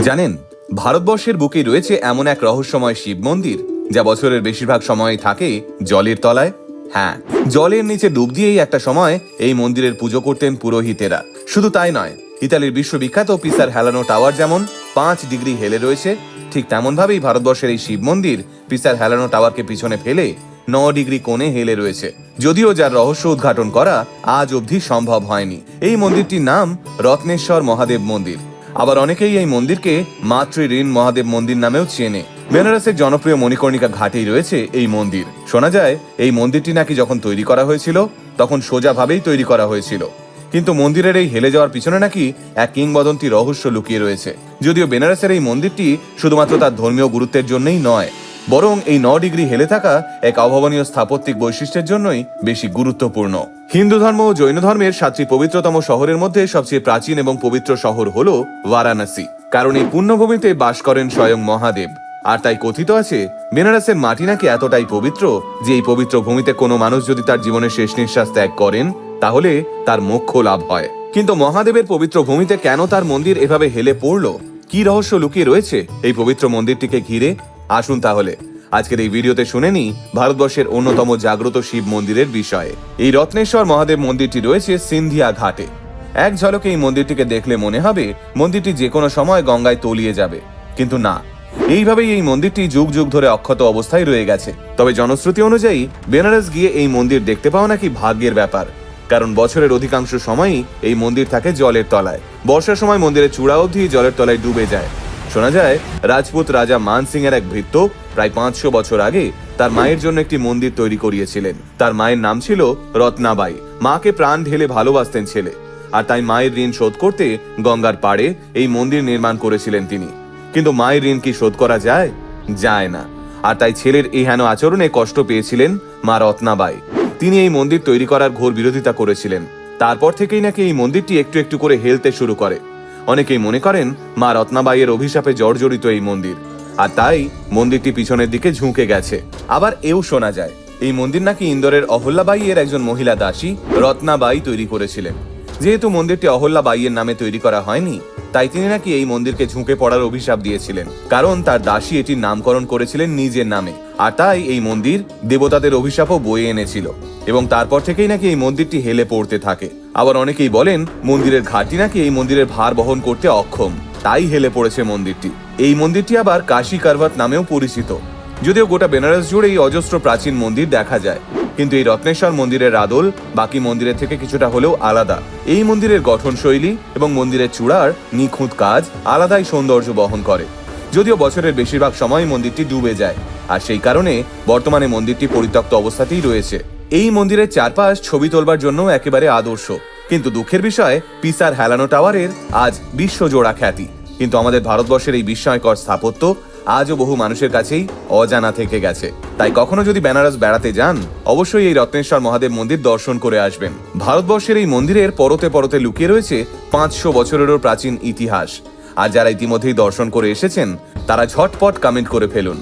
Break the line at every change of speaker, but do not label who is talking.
জানেন, ভারতবর্ষের বুকে রয়েছে এমন এক রহস্যময় শিব মন্দির, যা বছরের বেশিরভাগ সময় থাকে জলের তলায়। হ্যাঁ জলের নিচে ডুব দিয়েই একটা সময় এই মন্দিরের পুজো করতেন পুরোহিতেরা। শুধু তাই নয়, ইতালির বিশ্ববিখ্যাত পিসার হেলানো টাওয়ার যেমন পাঁচ ডিগ্রি হেলে রয়েছে, ঠিক তেমনভাবেই ভারতবর্ষের এই শিব মন্দির পিসার হেলানো টাওয়ারকে পিছনে ফেলে ন ডিগ্রি কোণে হেলে রয়েছে। যদিও যার রহস্য উদ্ঘাটন করা আজ অবধি সম্ভব হয়নি। এই মন্দিরটির নাম রত্নেশ্বর মহাদেব মন্দির। আবার অনেকেই এই মন্দিরকে মাতৃ ঋণ মহাদেব মন্দির নামেও চেনে। বেনারসের জনপ্রিয় মণিকর্ণিকা ঘাটেই রয়েছে এই মন্দির। শোনা যায়, এই মন্দিরটি নাকি যখন তৈরি করা হয়েছিল, তখন সোজাভাবেই তৈরি করা হয়েছিল। কিন্তু মন্দিরের এই হেলে যাওয়ার পিছনে নাকি এক কিংবদন্তি রহস্য লুকিয়ে রয়েছে। যদিও বেনারসের এই মন্দিরটি শুধুমাত্র তার ধর্মীয় গুরুত্বের জন্যই নয়, বরং এই ন ডিগ্রি হেলে থাকা এক অভাবনীয় স্থাপত্যিক বৈশিষ্ট্যের জন্যই বেশি গুরুত্বপূর্ণ। হিন্দু ধর্ম ও জৈন ধর্মের সাতটি পবিত্রতম শহরের মধ্যে সবচেয়ে প্রাচীন এবং পবিত্র শহর হল বারাণসী। কারণ এই পুণ্যভূমিতে বাস করেন স্বয়ং মহাদেব। আর তাই কথিত আছে, বেনারসের মাটি নাকি এতটাই পবিত্র যে এই পবিত্র ভূমিতে কোনো মানুষ যদি তার জীবনের শেষ নিঃশ্বাস ত্যাগ করেন, তাহলে তার মোক্ষ লাভ হয়। কিন্তু মহাদেবের পবিত্র ভূমিতে কেন তার মন্দির এভাবে হেলে পড়ল? কি রহস্য লুকিয়ে রয়েছে? এই পবিত্র মন্দিরটিকে ঘিরে আসুন তাহলে। আজকের এই ভিডিওতে শুনে নি ভারতবর্ষের অন্যতম জাগ্রত শিব মন্দিরের বিষয়ে। এই রত্নেশ্বর মহাদেব মন্দিরটি রয়েছে সিন্ধিয়া ঘাটে। এক ঝলকে এই মন্দিরটিকে দেখলে মনে হবে মন্দিরটি যে কোনো সময় গঙ্গায় তলিয়ে যাবে। কিন্তু না, এইভাবেই এই মন্দিরটি যুগ যুগ ধরে অক্ষত অবস্থায় রয়ে গেছে। তবে জনশ্রুতি অনুযায়ী, বেনারস গিয়ে এই মন্দির দেখতে পাওয়া নাকি ভাগ্যের ব্যাপার। কারণ বছরের অধিকাংশ সময়ই এই মন্দির থাকে জলের তলায়। বর্ষার সময় মন্দিরের চূড়া অবধি জলের তলায় ডুবে যায়। শোনা যায়, রাজপুত রাজা মান সিং এর এক ভৃত্য প্রায় পাঁচশো বছর আগে তার মায়ের জন্য একটি মন্দির তৈরি করিয়েছিলেন। তার মায়ের নাম ছিল রত্নাবাই। মাকে প্রাণ ঢেলে ভালোবাসতেন ছেলে। আর তাই মায়ের ঋণ শোধ করতে গঙ্গার পাড়ে এই মন্দির নির্মাণ করেছিলেন তিনি। কিন্তু মায়ের ঋণ কি শোধ করা যায়? যায় না। আর তাই ছেলের এই হেন আচরণে কষ্ট পেয়েছিলেন মা রত্নাবাই। তিনি এই মন্দির তৈরি করার ঘোর বিরোধিতা করেছিলেন। তারপর থেকেই নাকি এই মন্দিরটি একটু একটু করে হেলতে শুরু করে। অনেকেই মনে করেন মা রত্নাবাইয়ের অভিশাপে জর্জরিত এই মন্দির। আর তাই মন্দিরটি পিছনের দিকে ঝুঁকে গেছে। আবার এও শোনা যায়, এই মন্দির নাকি ইন্দোরের অহল্যাবাই এর একজন মহিলা দাসী রত্নাবাই তৈরি করেছিলেন। যেহেতু মন্দিরটি অহল্যাবাইয়ের নামে তৈরি করা হয়নি তাই তিনি নাকি এই মন্দিরকে ঝুঁকে পড়ার অভিশাপ দিয়েছিলেন। কারণ তার দাসী এটির নামকরণ করেছিলেন নিজের নামে। আর তাই এই মন্দির দেবতাদের অভিশাপও বয়ে এনেছিল। এবং তারপর থেকেই নাকি এই মন্দিরটি হেলে পড়তে থাকে। আবার অনেকেই বলেন, মন্দিরের ঘাটটি নাকি এই মন্দিরের ভার বহন করতে অক্ষম। তাই হেলে পড়েছে মন্দিরটি। এই মন্দিরটি আবার কাশী কারভাত নামেও পরিচিত। যদিও গোটা বেনারস জুড়ে এই অজস্র প্রাচীন মন্দির দেখা যায়। কিন্তু এই রত্নেশ্বর মন্দিরের আদল বাকি মন্দিরের থেকে কিছুটা হলেও আলাদা। এই মন্দিরের গঠনশৈলী এবং মন্দিরের চূড়ার নিখুঁত কাজ আলাদাই সৌন্দর্য বহন করে। যদিও বছরের বেশিরভাগ সময় মন্দিরটি ডুবে যায়, আর সেই কারণে বর্তমানে মন্দিরটি পরিত্যক্ত অবস্থাতেই রয়েছে। এই মন্দিরের চারপাশ ছবি তোলবার জন্য একেবারে আদর্শ, কিন্তু দুঃখের বিষয়, পিসার হেলানো টাওয়ারের আজ বিশ্বজোড়া খ্যাতি। কিন্তু আমাদের ভারতবর্ষের এই বিস্ময়কর স্থাপত্য আজও বহু মানুষের কাছেই অজানা থেকে গেছে। তাই কখনো যদি বেনারস বেড়াতে যান, অবশ্যই এই রত্নেশ্বর মহাদেব মন্দির দর্শন করে আসবেন। ভারতবর্ষের এই মন্দিরের পরতে পরতে লুকিয়ে রয়েছে পাঁচশো বছরেরও প্রাচীন ইতিহাস। আর যারা ইতিমধ্যেই দর্শন করে এসেছেন, তারা ঝটপট কমেন্ট করে ফেলুন।